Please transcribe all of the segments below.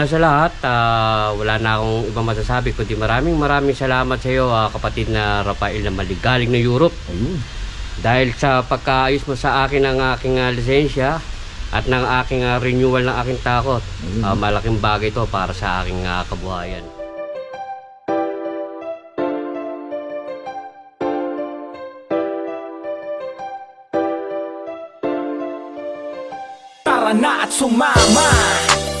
una sa lahat, ah, wala na akong ibang masasabi kundi maraming maraming salamat sa iyo ah, kapatid na Rafael na maligaling na Europe. Ayun. Dahil sa pagkaayos mo sa akin ng aking ah, lisensya at ng aking ah, renewal ng aking takot, Ayun. ah, malaking bagay to para sa aking ah, kabuhayan. Tara na at sumama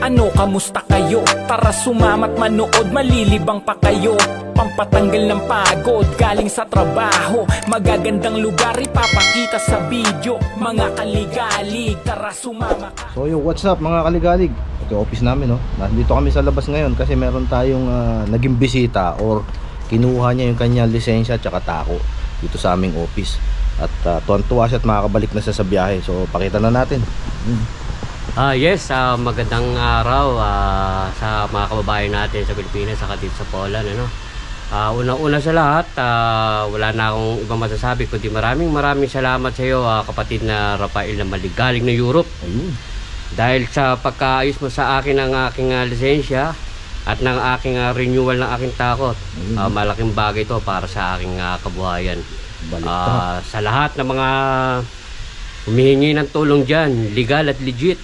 ano, kamusta kayo? Tara sumamat manood, malilibang pa kayo Pampatanggal ng pagod, galing sa trabaho Magagandang lugar, ipapakita sa video Mga kaligalig, tara sumama So yo, what's up mga kaligalig? Ito office namin no. Nandito kami sa labas ngayon kasi meron tayong ah, naging bisita or kinuha niya yung kanyang lisensya at tako dito sa aming office. At uh, tuwan-tuwa siya at makakabalik na siya sa biyahe. So pakita na natin. Hmm. Ah yes, ah, magandang araw ah, sa mga kababayan natin sa Pilipinas saka dito sa Poland ano. Ah, una-una sa lahat, ah, wala na akong ibang masasabi kundi maraming maraming salamat sa iyo ah, kapatid na Rafael na maligaling na Europe. Ayun. Dahil sa pagkaayos mo sa akin ng aking ah, lisensya at ng aking ah, renewal ng aking takot, Ayun. ah, malaking bagay to para sa aking ah, kabuhayan. Ah, sa lahat ng mga humihingi ng tulong dyan, legal at legit.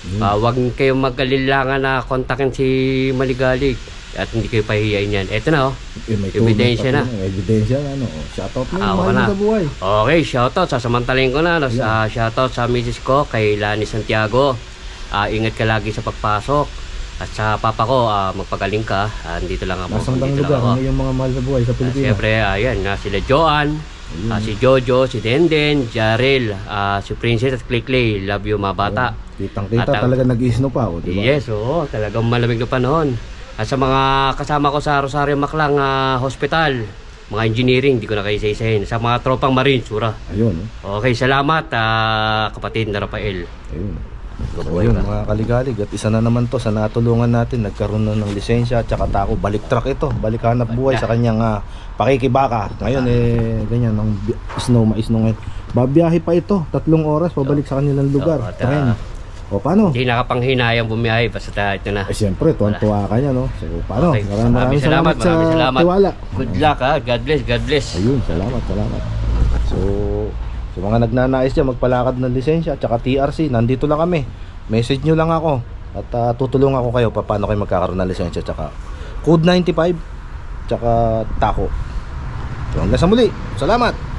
Ayun. Ah, huwag kayong magkalilangan na kontakin si Maligalig at hindi kayo pahihiyain yan. Eto na oh. Eh, may ebidensya tulong na. po, Ebidensya na no. Oh, Shoutout mo. Ah, mahal mo sa buhay. Okay, shoutout. Sasamantalin ko na. No? Ah, shoutout sa misis ko, kay Lani Santiago. Ah, ingat ka lagi sa pagpasok. At sa papa ko, ah, magpagaling ka. Ah, dito lang ako. Nasang bang lugar ang iyong mga mahal sa buhay sa Pilipinas? Siyempre, ayan, na sila Joan, Ayun. ah, si Jojo, si Denden, Jarel, ah, si Princess at Clickley. Love you mga bata. Kitang-kita At ang- talaga nag-isno pa, oh, di ba? Yes, oo. Talagang malamig na panahon. At sa mga kasama ko sa Rosario Maclang ah, Hospital, mga engineering, di ko na kayo isa-isahin. Sa mga tropang marine, sura. Ayun, oh. Okay, salamat, ah, kapatid na Rafael. Ayun. So Mabuhay yun ka. mga kaligalig. At isa na naman to sa natulungan natin nagkaroon na ng lisensya at saka tako balik truck ito. Balik hanap buhay sa kanyang ah, pakikibaka. Ngayon eh ganyan ng snow mais snow ngayon. Babiyahe pa ito. Tatlong oras pabalik sa kanilang lugar. Tren. ah, o paano? Hindi nakapanghinayang bumiyahe, basta ta- ito na. eh siyempre tuwan-tuwa ka niya no? So paano? Okay, maraming maraming salamat, sa maraming salamat. tiwala. Good luck ha. God bless, God bless. ayun salamat salamat. So sa mga nagnanais dyan magpalakad ng lisensya at saka TRC nandito lang kami. Message nyo lang ako. At ah, tutulungan ako kayo pa- paano kayo magkakaroon ng lisensya at saka code 95 tsaka tako so hanggang sa muli. Salamat